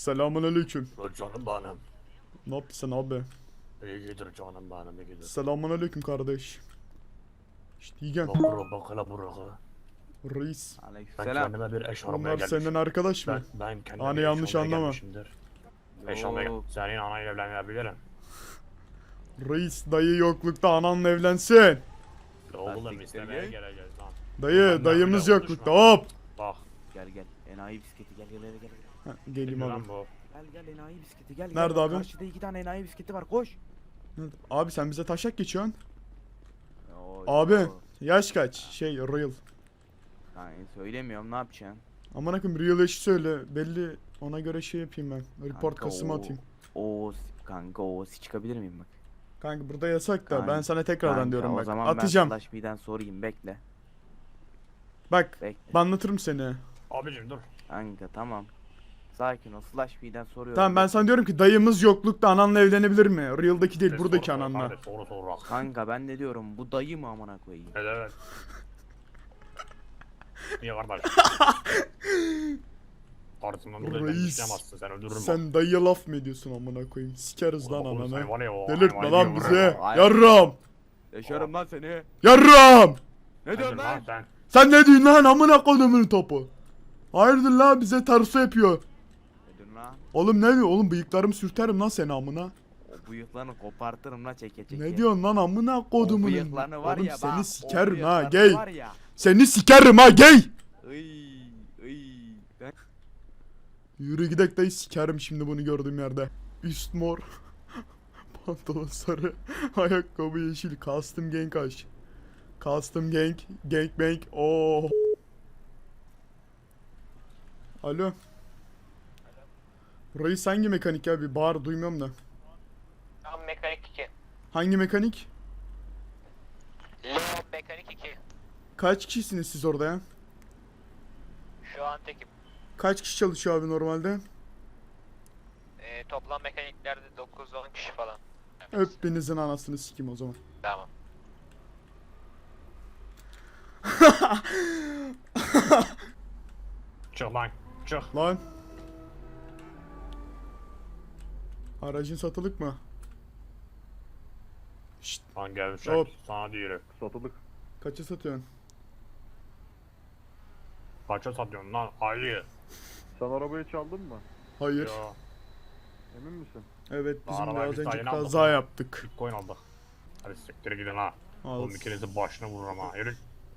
Selamun aleyküm. Canım benim. Ne yapıyorsun abi? İyidir canım benim iyidir. Selamun aleyküm kardeş. İşte yigen. Bak bura bak hele bura. Reis. Ben Aleykümselam. kendime bir eş aramaya Onlar gelmişim. senden arkadaş mı? Ben, ben kendime Hani bir eş yanlış anlama. gelmişimdir. Eş almaya gel. Senin anayla evlenebilirim. Reis dayı yoklukta ananla evlensin. Oğlum siktir istemeye gel. geleceğiz lan. Dayı dayımız yoklukta hop. Bak. Gel gel. Enayi bisikleti gel gel gel gel. Ha, geleyim abi. bu? Gel gel enayi bisikleti gel. Nerede gel. abi? Karşıda iki tane enayi bisikleti var koş. Nerede? Abi sen bize taşak geçiyorsun. Oy, Abi oy. yaş kaç? Şey real. Yani söylemiyorum ne yapacaksın? Aman akım real yaşı söyle. Belli ona göre şey yapayım ben. Report Kanka, kasımı o- atayım. O kanka o çıkabilir miyim bak? Kanka burada yasak da ben Kanka, sana tekrardan Kanka, diyorum o bak. zaman Atacağım. ben Flash B'den sorayım bekle. Bak Bekle. ben anlatırım seni. Abicim dur. Kanka tamam. Sakin ol Flash B'den soruyorum. Tamam ben sana diyorum ki dayımız yoklukta ananla evlenebilir mi? Real'daki değil buradaki soru sor ananla. kardeş, Soru sor bak. Kanka ben de diyorum bu dayı mı amına koyayım? Evet evet. Niye kardeş? Karşımdan dolayı Reis, dışlayamazsın sen öldürürüm. Sen dayıya laf mı ediyorsun amına koyayım? Sikeriz lan ananı. Delirtme lan bizi. Yarram. Yaşarım lan seni. Yarram. Ne diyorsun lan? sen. Ne diyorsun lan amına kodumun topu? Hayırdır lan bize terso yapıyor. Oğlum ne diyor? Oğlum bıyıklarımı sürterim lan seni amına. O bıyıklarını kopartırım lan çeke çeke. Ne diyorsun lan amına O kodumun? bıyıklarını var Oğlum ya seni bak, o sikerim ha gay. Seni sikerim ha gay. Iy, iy. Ben- Yürü gidek dayı sikerim şimdi bunu gördüğüm yerde. Üst mor. Pantolon sarı. Ayakkabı yeşil. Custom gang aç. Custom gang. Gang bang. Oo. Alo. Reis hangi mekanik ya? Bir bağır duymuyorum da. Tam mekanik 2. Hangi mekanik? Leo mekanik 2. Kaç kişisiniz siz orada ya? Şu an tekim. Kaç kişi çalışıyor abi normalde? Ee, toplam mekaniklerde 9-10 kişi falan. Hepinizin anasını sikim o zaman. Tamam. Çık lan. Çık. Lan. Aracın satılık mı? Şşt, Lan gevşek. Hop. Sana diyorum. Satılık. kaça satıyorsun? Kaça satıyorsun lan? Hayır. Sen arabayı çaldın mı? Hayır. Yo. Emin misin? Evet bizim Arabayı biraz biz önce daha yeni kaza aldık. yaptık. Bitcoin aldık. Hadi siktir gidin ha. Oğlum ikinizi başına vururum ha. Yürü.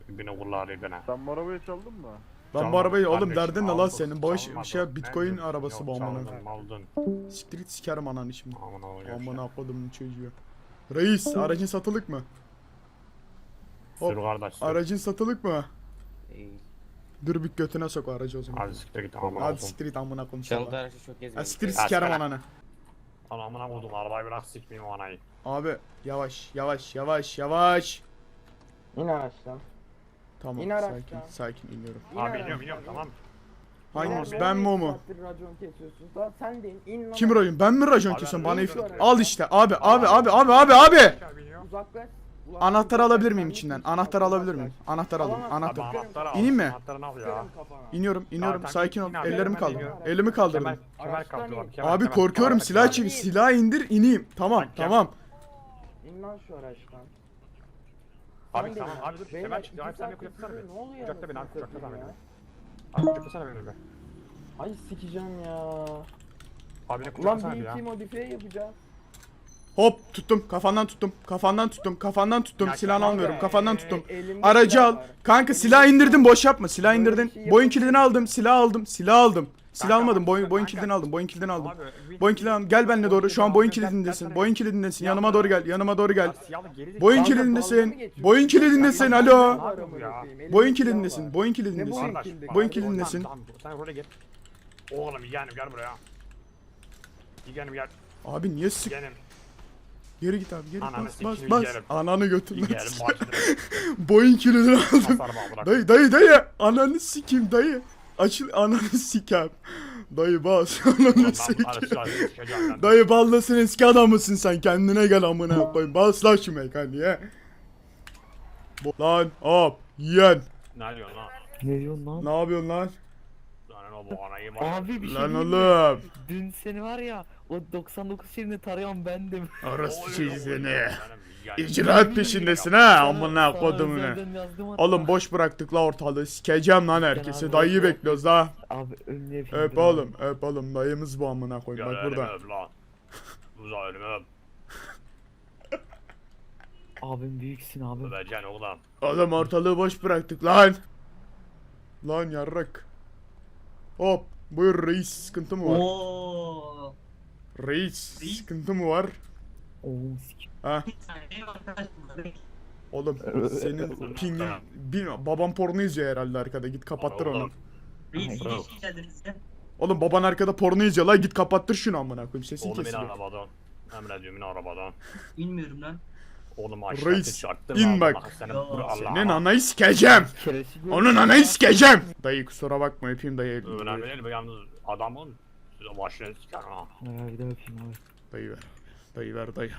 Beni kulları beni. Sen bu arabayı çaldın mı? Ben bu arabayı oğlum derdin ne lan senin? Bağış şey bitcoin arabası bu amına. Siktir git sikerim ananı şimdi. Amına kodumun çocuğu. Reis aracın satılık mı? hop, Sür kardeş. sür. Aracın satılık mı? Ey, Dur bir götüne sok o aracı o zaman. Hadi siktir git aman Hadi olsun. siktir git amına konuş. Çaldı aracı çok Ha siktir sikerim ananı. Lan amına koydum arabayı bırak sikmeyeyim o anayı. Abi yavaş yavaş yavaş yavaş. İn araçtan. Tamam İn sakin araçtan. sakin iniyorum. İn Abi araçtan. iniyorum iniyorum tamam. Hangimiz ben mi o mu? saattir racon kesiyorsun. Lan sen de in. in lan. Kim racon? Ben mi racon Abi kesiyorum? Bana if-. Al işte abi abi abi abi abi abi. Uzaklaş. Ulan Anahtarı uzaklaş, alabilir miyim içinden? Anahtarı alabilir uzaklaş. miyim? Anahtar alayım. Alamazsın. Abi Anahtar. anahtarı al. İneyim mi? Anahtarını al ya. Sıkarım kafana. İniyorum iniyorum tamam, sakin ol. in abi, Ellerimi hemen kaldır. iniyorum. Elimi kaldırdım. Kemer, kemer Araçtan kaptı bak. in. kemer, Abi kemer, korkuyorum silah çek silah indir ineyim. Tamam Bak, tamam. İn lan şu araçtan. Abi tamam abi dur. Kemer çıktı. Abi sen saattir kucaklasana beni. Ne oluyor? Kucakla beni abi kucaklasana beni. ya? Abi kucaklasana beni be. Ay sikeceğim ya. Abi ne Ulan kucaklasana bir bir ya. iki modifiye yapacağız. Hop tuttum kafandan tuttum kafandan tuttum kafandan tuttum Ya silahını Kemal almıyorum Be, kafandan e, tuttum. elimde Aracı silah al. var. Kanka silah silah indirdim boş yapma silah Böyle bir indirdin. şey Boyun kilidini aldım silah aldım silah aldım. Silah almadım boyun, boyun kanka. kilidini aldım boyun kilidini aldım. Boyun kilidini aldım gel benimle doğru şu an boyun Gel, gel, kilidindesin gel, boyun gel. kilidindesin Ya, yanıma doğru gel yanıma doğru gel. Mı kilidindesin boyun kilidindesin alo. silah kilidindesin Ne kilidindesin. bak, kilidindesin. Sen oraya git. Oğlum yeğenim gel buraya. Yeğenim gel. Abi niye sık Yeğenim. geri git abi geri Ananı bas bas bas. Ananı başladı. Boyun kilidini aldım. Dayı dayı dayı ananı sikeyim dayı. Açıl ananı sikem. Dayı bas ananı ben. Dayı ballasın eski adam mısın sen kendine gel amına koyayım. Bas lan şu mekaniğe. Lan hop yiyen. Ne diyorsun lan? Ne yapıyorsun lan? Var. Abi bir şey Lan diyeyim mi? oğlum. Dün seni var ya o 99 şerini tarayan bendim. Orası şey seni. İcraat peşindesin ha amına kodumunu. özelden yazdım hatta. Oğlum boş bıraktık la ortalığı sikeceğim lan herkesi abi. dayıyı bekliyoruz la. Abi önüne yapayım. Öp oğlum öp oğlum dayımız bu amına Gel bak burada. Uza elimi öp. Abim büyüksün abi. Öpeceksin oğlum. Oğlum ortalığı boş bıraktık lan. Lan yarrak. Hop buyur reis sıkıntı mı var? Oo. Reis Reis? sıkıntı mı var? Oo sik. Ha Benim arkadaşım. oğlum senin pingin bir babam porno izliyor herhalde arkada git kapattır onu. Bravo. geldiniz ya. Oğlum baban arkada porno izliyor la git kapattır şunu amına koyayım sesin Oğlum in kesiliyor. arabadan. Emrediyorum in arabadan. Bilmiyorum lan. Oğlum aşağıya Reis, çarptırma in Allah bak. Senin anayı sikeceğim. Onun anayı sikeceğim. Dayı kusura bakma öpeyim dayı. Önemli değil bu yalnız adamın başını siker ha. Bir de öpeyim abi. Dayı ver. Dayı ver dayı.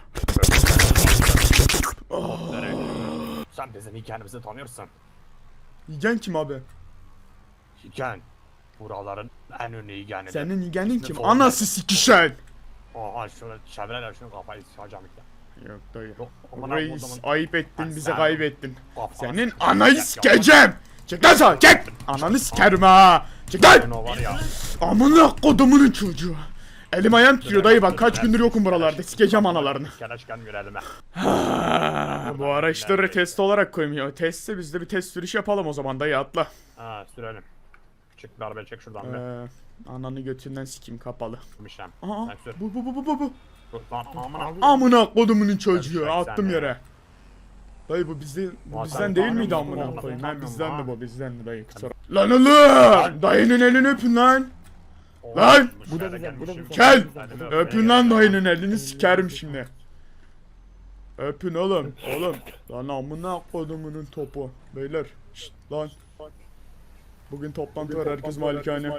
Sen bizim hikayemizi tanıyorsun. Yigen kim abi? Hikayen. Buraların en ünlü hikayeni. Senin yigenin kim? Anası sikişen. Aha şunu çevireler şunu kafayı sıkacağım. Yok dayı. Yok, Reis kodumun ayıp ettin sen- kaybettin. kafana Senin sıkacağım. anayı sikeceğim. Çık lan sağa çık. Ananı sikerim ha. Çık lan. Senin o var ya. Amına kodumunun çocuğu. Elim ayağım titriyor dayı bak kaç gündür yokum buralarda sikeceğim analarını. Keleşken görelim ha. Ha, bu araçları test olarak ya. Testse biz de bir test sürüşü yapalım o zaman dayı atla. Ha sürelim. Çık darbe çek şuradan bir. Ee, ananı götünden sikeyim kapalı. Aa, Sen sür. bu bu bu bu bu bu. Lan amına. Amına kodumunun çocuğu attım yere. Dayı bu bizde, bu bizden değil miydi tanımıyorsun amına koyayım? Ben bizden de bu bizden de dayı kusura. Lan oğlum! Dayının elini öpün lan! Lan! Bu da güzel, bu da güzel. Gel! Hadi be. Öpün lan dayının elini sikerim şimdi. Öpün oğlum. Oğlum. Lan amına kodumunun topu. Beyler. Şşt lan. Bugün toplantı var herkes malikane.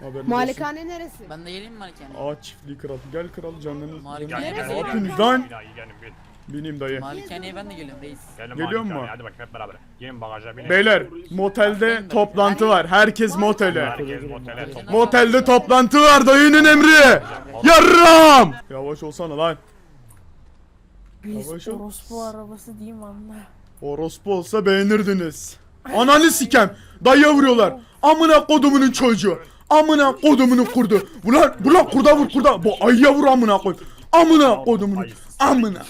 Haberiniz olsun. Malikane neresi? Ben de geleyim mi Malikane? Ağaç çiftliği kral. Gel kral canını. Malikane canını- neresi Ne yapıyorsunuz lan? İyi gelin bin. Bineyim dayı. Malikane'ye ben de geliyorum reis. Gelin Geliyor mu? Hadi bakayım hep beraber. Gelin bagaja binin. Beyler motelde toplantı var. Herkes motele. Herkes motele top. Motelde toplantı var dayının emri. Yarram. Yavaş olsana lan. Biz Yavaş ol. orospu arabası diyeyim anla. Orospu olsa beğenirdiniz. Ananı sikem. Dayıya vuruyorlar. Amına kodumunun çocuğu. Amına kodumunun kurdu. Ulan ulan kurda vur kurda. Bu ayıya vur amına koy. Amına kodumunun. Amına.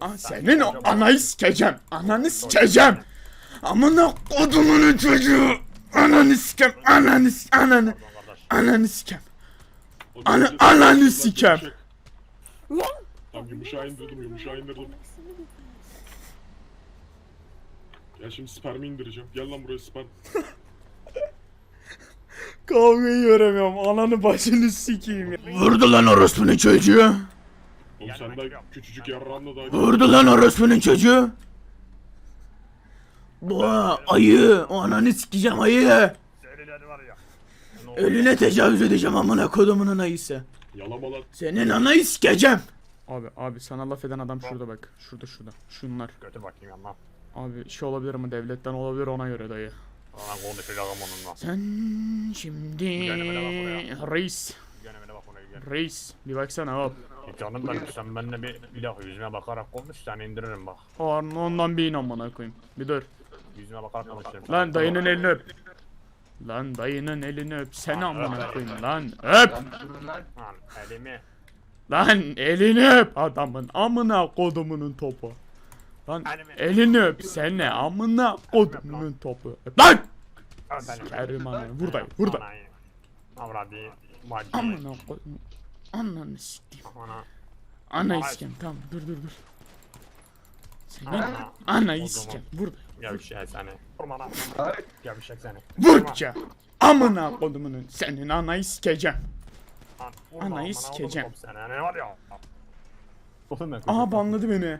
Aa, senin o anayı sikeceğim. Ananı sikeceğim. Amına kodumunun çocuğu. Ananı sikem. Ananı ananı. Ananı sikem. Ana, ananı sikem. Tamam yumuşağı indirdim yumuşağı indirdim. Ya şimdi spermi indireceğim. Gel lan buraya sperm. Kavgayı göremiyorum. Ananı başını sikeyim ya. Vurdu lan orospunun çocuğu. Oğlum sen de küçücük yarranla da Vurdu lan orospunun çocuğu. Boğa ayı. O ananı sikeceğim ayı. Serileri var ya. Ölüne tecavüz edeceğim amına kodumunun ayısı. Yalama lan. Senin anayı sikeceğim. Abi abi sana laf eden adam şurada bak. Şurada şurada. Şunlar. Götür bakayım yanına. Abi şey olabilir mi devletten olabilir ona göre dayı. Lan konuşacağım onunla. Sen şimdi reis. Reis bir baksana hop. Canım benim sen benimle bir, bir dakika yüzüme bakarak konuş sen indiririm bak. Ondan, ondan bir in amına koyayım. Bir dur. Yüzüme bakarak konuşurum. Lan dayının elini öp. Lan dayının elini öp. Sen amına koyayım lan. Öp. Lan elimi. Lan elini öp adamın amına kodumunun topu. Lan Elimi. elini öp sen ne amına kodumunun topu. Öp lan. Öp elimi. Kerim ana. Vur dayı vur dayı. Anayı. Avradı. Bacı. Amına kodum. Ananı sikeyim. Ana. Sikeyim tamam dur dur dur. Senin Ana. Vur dayı. Gevşek seni. Vurma lan. Gevşek seni. Vurca. Amına kodumunun senin anayı sikeceğim. Anayı sikeceğim. ne var ya. Oğlum ben Aha banladı beni.